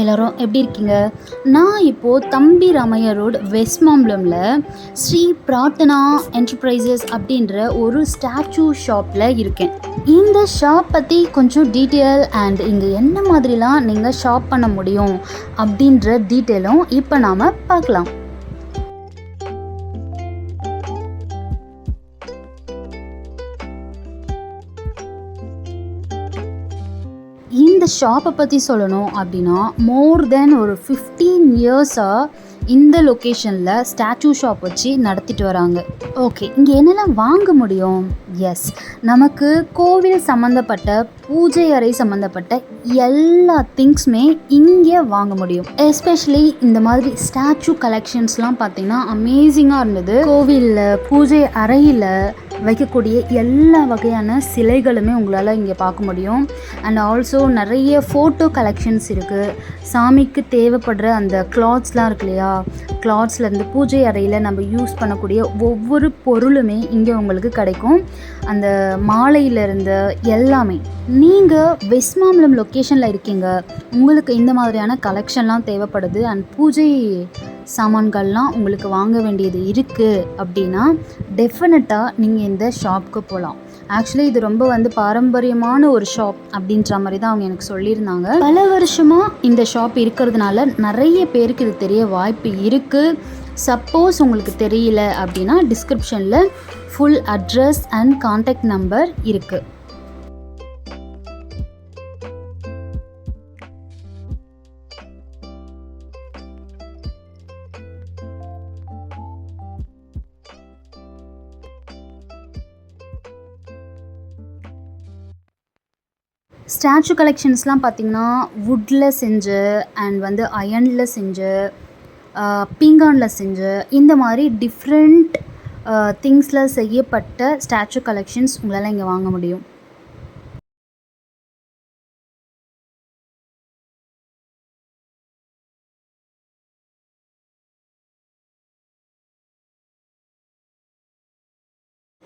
எல்லோரும் எப்படி இருக்கீங்க? நான் இப்போது தம்பி ராமையா ரோடு வெஸ்ட் மாம்பலமில் ஸ்ரீ பிரார்த்தனா என்டர்பிரைசஸ் அப்படின்ற ஒரு ஸ்டாச்சு ஷாப்பில் இருக்கேன். இந்த ஷாப் பற்றி கொஞ்சம் டீட்டெயில் அண்ட் இங்கே என்ன மாதிரிலாம் நீங்கள் ஷாப் பண்ண முடியும் அப்படின்ற டீட்டெயிலும் இப்போ நாம் பார்க்கலாம். இந்த ஷாப்பை பற்றி சொல்லணும் அப்படின்னா மோர் தென் ஒரு ஃபிஃப்டீன் இயர்ஸாக இந்த லொக்கேஷனில் ஸ்டாச்சு ஷாப் வச்சு நடத்திட்டு வராங்க. ஓகே இங்கே என்னெல்லாம் வாங்க முடியும்? எஸ் நமக்கு கோவில் சம்மந்தப்பட்ட பூஜை அறை சம்மந்தப்பட்ட எல்லா திங்ஸுமே இங்கே வாங்க முடியும். எஸ்பெஷலி இந்த மாதிரி ஸ்டாச்சு கலெக்ஷன்ஸ்லாம் பார்த்தீங்கன்னா அமேசிங்காக இருந்தது. கோவிலில் பூஜை அறையில் வைக்கக்கூடிய எல்லா வகையான சிலைகளுமே உங்களால் இங்கே பார்க்க முடியும். அண்ட் ஆல்சோ நிறைய ஃபோட்டோ கலெக்ஷன்ஸ் இருக்குது சாமிக்கு தேவைப்படுற அந்த கிளாத்ஸ்லாம் இருக்கு இல்லையா? கிளாத்ஸ்லேருந்து பூஜை அறையில் நம்ம யூஸ் பண்ணக்கூடிய ஒவ்வொரு பொருளுமே இங்கே உங்களுக்கு கிடைக்கும். அந்த மாலையிலேருந்து எல்லாமே. நீங்கள் வெஸ்ட் மாம்பலம் லொக்கேஷனில் இருக்கீங்க. உங்களுக்கு இந்த மாதிரியான கலெக்ஷன்லாம் தேவைப்படுது. அண்ட் பூஜை சாமான்கள்லாம் உங்களுக்கு வாங்க வேண்டியது இருக்குது அப்படின்னா டெஃபினட்டாக நீங்கள் இந்த ஷாப்புக்கு போகலாம் ஆக்சுவலி இது ரொம்ப வந்து பாரம்பரியமான ஒரு ஷாப் அப்படின்ற மாதிரி தான் அவங்க எனக்கு சொல்லியிருந்தாங்க. பல வருஷமாக இந்த ஷாப் இருக்கிறதுனால நிறைய பேருக்கு இது தெரிய வாய்ப்பு இருக்குது சப்போஸ் உங்களுக்கு தெரியல அப்படின்னா டிஸ்கிரிப்ஷனில் full address and contact number இருக்குது ஸ்டாச்சு கலெக்ஷன்ஸ்லாம் பார்த்திங்கன்னா வுட்டில் செஞ்சு அண்ட் வந்து அயனில் செஞ்சு பீங்கானில் செஞ்சு இந்த மாதிரி டிஃப்ரெண்ட் திங்ஸில் செய்யப்பட்ட ஸ்டாச்சு கலெக்ஷன்ஸ் உங்களால் இங்கே வாங்க முடியும்.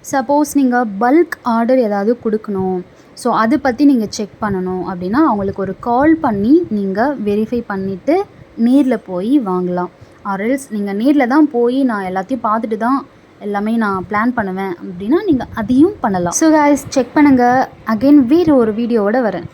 சப்போஸ் நீங்கள் பல்க் ஆர்டர் ஏதாவது கொடுக்கணும். ஸோ அதை பற்றி நீங்கள் செக் பண்ணணும் அப்படின்னா அவங்களுக்கு ஒரு கால் பண்ணி நீங்கள் வெரிஃபை பண்ணிவிட்டு நேரில் போய் வாங்கலாம். ஆர்எல்ஸ் நீங்கள் நேரில் தான் போய் நான் எல்லாத்தையும் பார்த்துட்டு தான் எல்லாமே நான் பிளான் பண்ணுவேன் அப்படின்னா நீங்கள் அதையும் பண்ணலாம். ஸோ கைஸ் செக் பண்ணுங்கள் அகைன் வேறு ஒரு வீடியோவோட வரேன்.